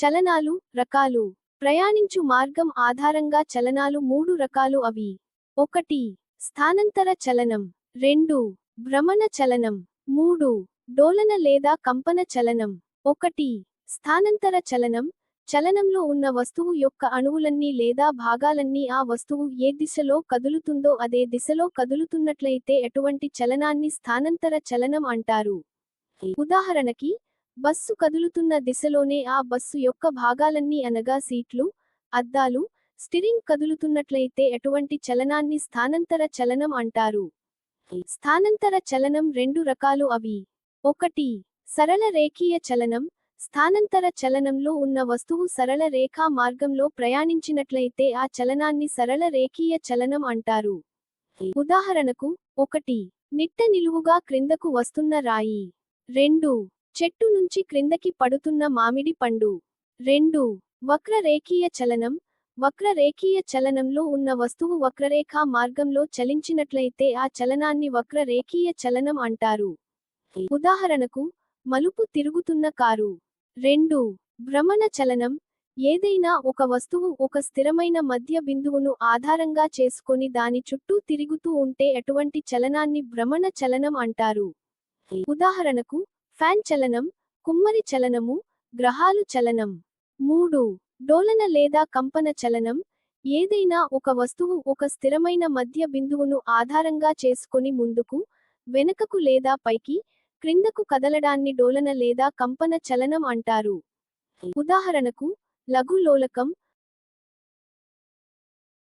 చలనాలు రకాలు. ప్రయాణించు మార్గం ఆధారంగా చలనాలు మూడు రకాలు అవి. ఒకటి స్థానంతర చలనం. రెండు భ్రమణ చలనం. మూడు డోలన లేదా కంపన చలనం. ఒకటి స్థానంతర చలనం. చలనంలో ఉన్న వస్తువు యొక్క అణువులన్నీ లేదా భాగాలన్నీ ఆ వస్తువు ఏ దిశలో కదులుతుందో అదే దిశలో కదులుతున్నట్లయితే ఎటువంటి చలనాన్ని స్థానంతర చలనం అంటారు. ఉదాహరణకి బస్సు కదులుతున్న దిశలోనే ఆ బస్సు యొక్క భాగాలన్నీ అనగా సీట్లు అద్దాలు స్టిరింగ్ కదులుతున్నట్లయితే అటువంటి చలనాన్ని స్థానంతర చలనం అంటారు. స్థానంతర చలనం రెండు రకాలు అవి. ఒకటి సరళ రేఖీయ చలనం. స్థానంతర చలనంలో ఉన్న వస్తువు సరళ రేఖా మార్గంలో ప్రయాణించినట్లయితే ఆ చలనాన్ని సరళ రేఖీయ చలనం అంటారు. ఉదాహరణకు ఒకటి నిట్ట నిలువుగా క్రిందకు వస్తున్న రాయి. రెండు చెట్టు నుంచి క్రిందకి పడుతున్న మామిడి పండు. రెండు. వక్రరేఖీయ చలనం. వక్రరేఖీయ చలనంలో ఉన్న వస్తువు వక్రరేఖా మార్గంలో చలించినట్లయితే ఆ చలనాన్ని వక్రరేఖీయ చలనం అంటారు. ఉదాహరణకు మలుపు తిరుగుతున్న కారు. రెండు. భ్రమణ చలనం. ఏదైనా ఒక వస్తువు ఒక స్థిరమైన మధ్య బిందువును ఆధారంగా చేసుకొని దాని చుట్టూ తిరుగుతూ ఉంటే అటువంటి చలనాన్ని భ్రమణ చలనం అంటారు. ఉదాహరణకు ఫ్యాన్ చలనం కుమ్మరి చలనము గ్రహాలు చలనం. మూడు. డోలన లేదా కంపన చలనం ఏదైనా ఒక వస్తువు ఒక స్థిరమైన మధ్య బిందువును ఆధారంగా చేసుకుని ముందుకు వెనుకకు లేదా పైకి క్రిందకు కదలడాన్ని డోలన లేదా కంపన చలనం అంటారు. ఉదాహరణకు లఘు లోలకం